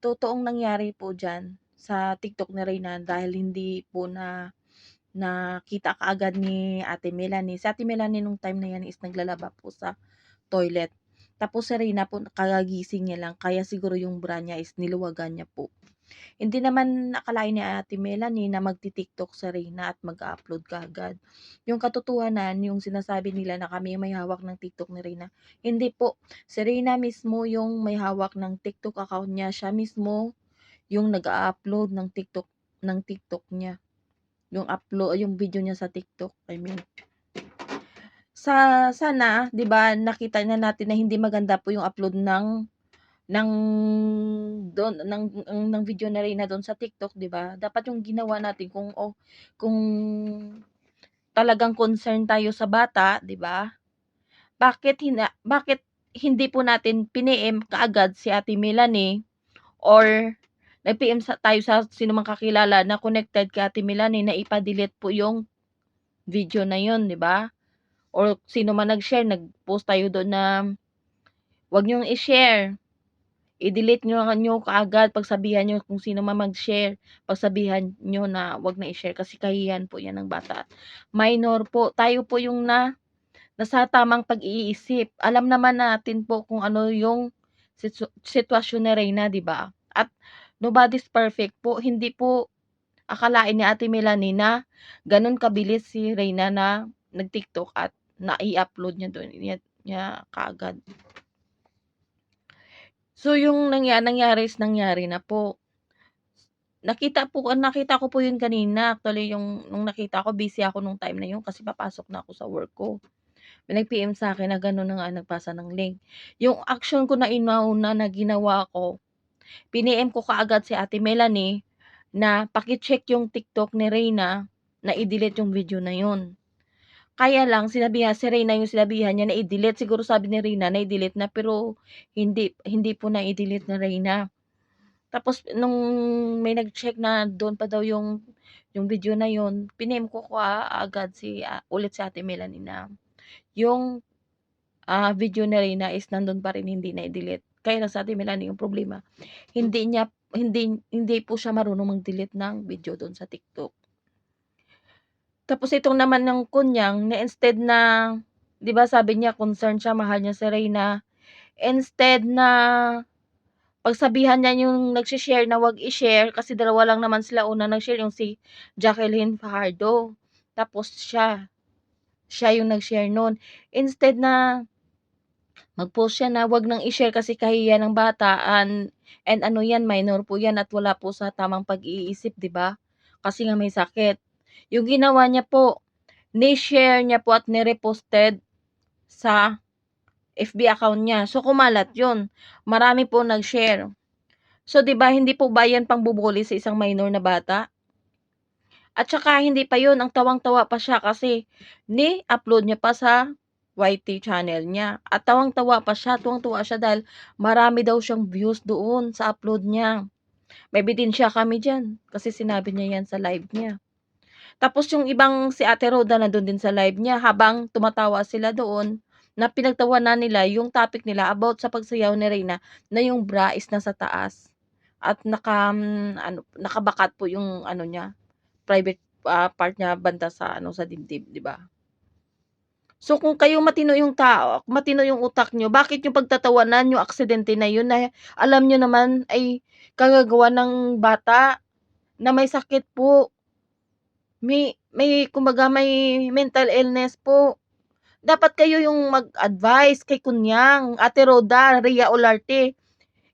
totoong nangyari po diyan sa TikTok ni Reyna dahil hindi po na nakita kaagad ni Ate Melanie. Si Ate Melanie nung time na yan is naglalaba po sa toilet. Tapos si Reyna po kagagising niya lang kaya siguro yung bra niya is niluwagan niya po. Hindi naman akalain ni Ate Melanie na magti-TikTok si Reyna at mag-upload kaagad. Yung katotohanan, yung sinasabi nila na kami may hawak ng TikTok ni Reyna, hindi po. Si Reyna mismo yung may hawak ng TikTok account niya. Siya mismo yung nag-upload ng TikTok ng TikTok niya. Yung upload yung video niya sa TikTok, I mean. Sa sana, 'di ba, nakita na natin na hindi maganda po yung upload ng ng don ng ng video na Reyna dun sa TikTok, 'di ba? Dapat yung ginawa natin kung o kung talagang concern tayo sa bata, 'di ba? Bakit hina bakit hindi po natin pini-PM kaagad si Ate Melanie or nag-PM sa tayo sa sino mang kakilala na connected kay Ate Melanie na ipa-delete po yung video na yun, 'di ba? Or sino man nag-share, nag-post tayo doon na wag niyong i-share. I-delete niyo niyo kaagad, pagsabihan niyo kung sino man mag-share, pagsabihan niyo na wag na i-share kasi kahihiyan po 'yan ng bata. Minor po, tayo po yung na nasa tamang pag-iisip. Alam naman natin po kung ano yung situ sitwasyon ni Reyna, 'di ba? At nobody's perfect po. Hindi po akalain ni Ate Melanie na gano'n kabilis si Reyna na nag-TikTok at nai-upload niya do'n niya niya kaagad. So, yung nangya nangyari is nangyari na po. Nakita po nakita ko po yun kanina. Actually, yung nung nakita ko, busy ako nung time na yun kasi papasok na ako sa work ko. May nag-PM sa'kin na gano'n na nga nagpasa ng link. Yung action ko na inauna na ginawa ko, pini-PM ko kaagad si Ate Melanie na paki-check yung TikTok ni Reyna na i-delete yung video na yun. Kaya lang sinabihan si Reyna yung sinabihan niya na i-delete. Siguro sabi ni Reyna na i-delete na pero hindi hindi po na i-delete ni Reyna. Tapos nung may nag-check na doon pa daw yung yung video na yun, pini-PM ko kaagad si uh, ulit si Ate Melanie na yung uh, video ni Reyna is nandun pa rin hindi na i-delete. Kaya lang sa Ate Melanie yung problema, hindi niya hindi hindi po siya marunong mag-delete ng video doon sa TikTok. Tapos itong naman ng kunyang na instead na 'di ba sabi niya concerned siya, mahal niya si Reyna. Instead na pagsabihan niya yung nagshi-share na wag i-share kasi dalawa lang naman sila una nag-share yung si Jacqueline Fajardo. Tapos siya siya yung nag-share noon. Instead na mag-post siya na wag nang i-share kasi kahiya ng bata and, and ano yan, minor po yan at wala po sa tamang pag-iisip, 'di ba? Kasi nga may sakit. Yung ginawa niya po, ni-share niya po at ni-reposted sa FB account niya. So, kumalat yun. Marami po nag-share. So, di ba hindi po ba yan pangbubuli sa isang minor na bata? At saka, hindi pa yun. Ang tawang-tawa pa siya kasi ni-upload niya pa sa YT channel niya. At tawang-tawa pa siya. Tuwang-tuwa siya dahil marami daw siyang views doon sa upload niya. May siya kami dyan. Kasi sinabi niya yan sa live niya. Tapos yung ibang si Ate Roda na doon din sa live niya habang tumatawa sila doon na pinagtawanan nila yung topic nila about sa pagsayaw ni Reyna na yung bra is nasa taas at naka um, ano nakabakat po yung ano niya private uh, part niya banda sa ano sa dibdib, 'di ba? So kung kayo matino yung tao, matino yung utak nyo, bakit yung pagtatawanan yung aksidente na yun na alam nyo naman ay kagagawa ng bata na may sakit po may may kumbaga may mental illness po. Dapat kayo yung mag-advise kay Kunyang, Ate Roda, Ria Olarte.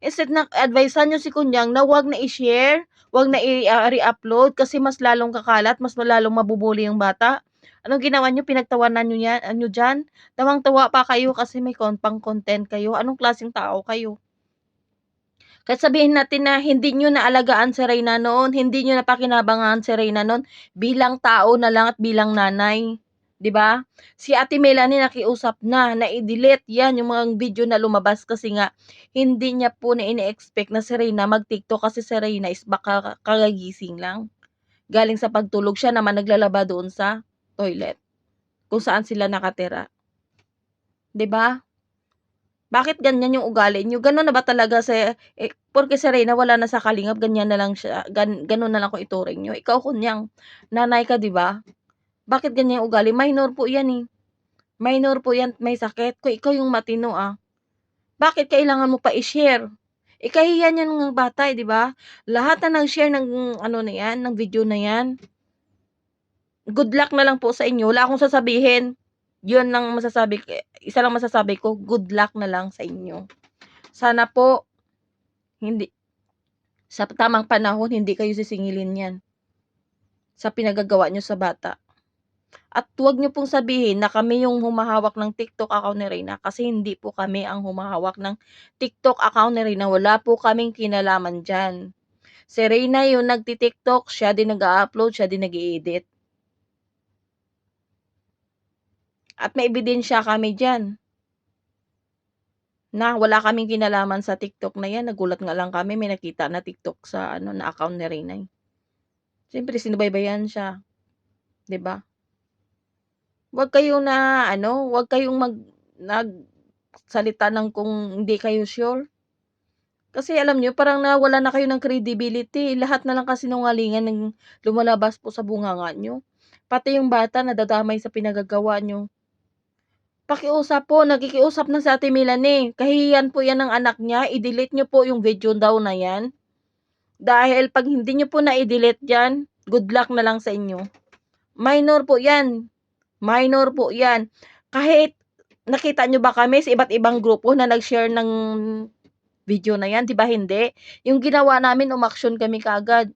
Instead na advisean niyo si Kunyang na wag na i-share, wag na i-re-upload kasi mas lalong kakalat, mas lalong mabubuli yung bata. Anong ginawa niyo? Pinagtawanan niyo yan, ano diyan? Tawang-tawa pa kayo kasi may pang content kayo. Anong klaseng tao kayo? Kahit sabihin natin na hindi nyo naalagaan si Reyna noon, hindi nyo napakinabangan si Reyna noon bilang tao na lang at bilang nanay. 'di ba? Si Ate Melanie nakiusap na na i-delete 'yan yung mga video na lumabas kasi nga hindi niya po na ini-expect na si Reyna mag-TikTok kasi si Reyna is baka kagagising lang. Galing sa pagtulog siya naman naglalaba doon sa toilet kung saan sila nakatira. 'Di ba? Bakit ganyan yung ugali niyo? Gano'n na ba talaga si eh, porke si Reyna wala na sa kalingap ganyan na lang siya, gan gano'n na lang ko ituring niyo? Ikaw kunyang nanay ka 'di ba? Bakit ganyan yung ugali? Minor po 'yan, eh. Minor po 'yan, may sakit. Kung ikaw yung matino, ah. Bakit kailangan mo pa i-share? Eh, kahihiyan niyan ng bata, eh, 'di ba? Lahat na nag-share ng ano na 'yan, ng video na 'yan. Good luck na lang po sa inyo. Wala akong sasabihin. 'Yun lang masasabi isa lang masasabi ko, good luck na lang sa inyo. Sana po hindi sa tamang panahon hindi kayo sisingilin niyan. Sa pinagagawa niyo sa bata. At huwag niyo pong sabihin na kami yung humahawak ng TikTok account ni Reyna kasi hindi po kami ang humahawak ng TikTok account ni Reyna. Wala po kaming kinalaman diyan. Si Reyna yung nagti-TikTok, siya din nag-a-upload, siya din nag-i-edit. At may ebidensya kami diyan. Na wala kaming kinalaman sa TikTok na 'yan. Nagulat nga lang kami may nakita na TikTok sa ano, na account ni eh. Siyempre sinubaybayan siya, 'di ba? Huwag kayong na ano, huwag kayong mag nagsalita ng kung hindi kayo sure. Kasi alam niyo parang nawalan na kayo ng credibility. Lahat na lang kasinungalingan ng lumalabas po sa bunganga niyo. Pati yung bata nadadamay sa pinagagawa niyo. Pakiusap po, nakikiusap na si Ate Melanie. Kahihiyan po 'yan ng anak niya. I-delete niyo po yung video daw na 'yan. Dahil 'pag hindi niyo po na-i-delete 'yan, good luck na lang sa inyo. Minor po 'yan. Minor po 'yan. Kahit nakita niyo ba kami sa iba't ibang grupo na nag-share ng video na 'yan, 'di ba hindi? Yung ginawa namin umaksyon kami kaagad.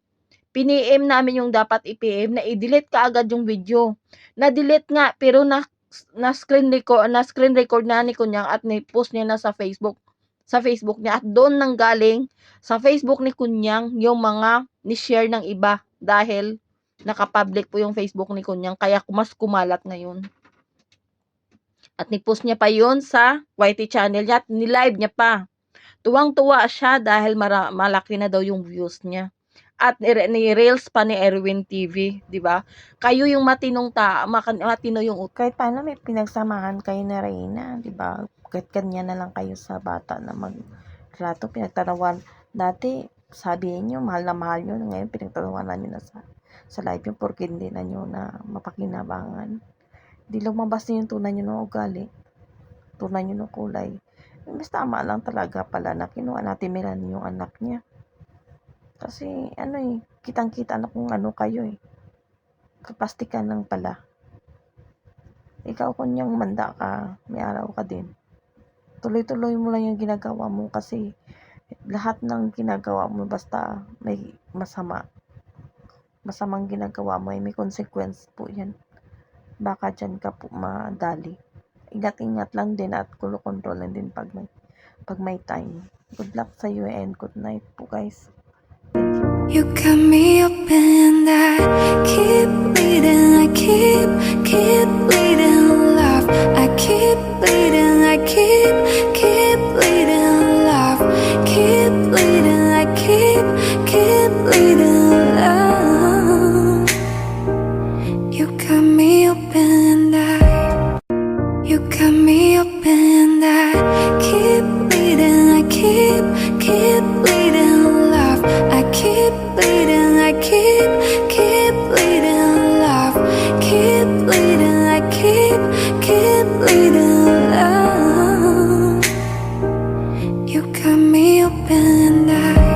Pini-PM namin yung dapat i-PM na i-delete kaagad yung video. Na-delete nga pero na na screen record na screen record na ni Kunyang at ni-post niya na sa Facebook sa Facebook niya at doon nanggaling sa Facebook ni Kunyang yung mga ni-share ng iba dahil naka-public po yung Facebook ni Kunyang kaya mas kumalat ngayon. At ni-post niya pa yun sa YT channel niya at ni-live niya pa. Tuwang-tuwa siya dahil malaki na daw yung views niya. At ni-reels pa ni Erwin TV, di ba? Kayo yung matinong ta, matino yung Kahit paano may pinagsamahan kayo na Reyna, di ba? Kahit kanya na lang kayo sa bata na magtrato, pinagtanawan. Dati, sabihin nyo, mahal na mahal nyo. Ngayon, pinagtanawanan nyo na sa, sa live yung porque hindi na nyo na mapakinabangan. Hindi lumabas na yung tunay nyo ng ugali. Tunay nyo ng kulay. Mas tama lang talaga pala na kinuha natin Melanie yung anak niya. Kasi, ano eh, kitang-kita na kung ano kayo eh. Kapastikan lang pala. Ikaw kunyang manda ka, may araw ka din. Tuloy-tuloy mo lang yung ginagawa mo kasi lahat ng ginagawa mo basta may masama. Masamang ginagawa mo ay may consequence po yan. Baka dyan ka po madali. Ingat-ingat lang din at kulo-control din pag may, pag may time. Good luck sa iyo and good night po guys. You cut me open, and I keep bleeding, I keep, keep bleeding, love. I keep bleeding, I keep, keep bleeding, love. Keep bleeding, I keep, keep bleeding, love. You cut me open, and I, you cut me open, and I keep bleeding, I keep, keep you cut me open and I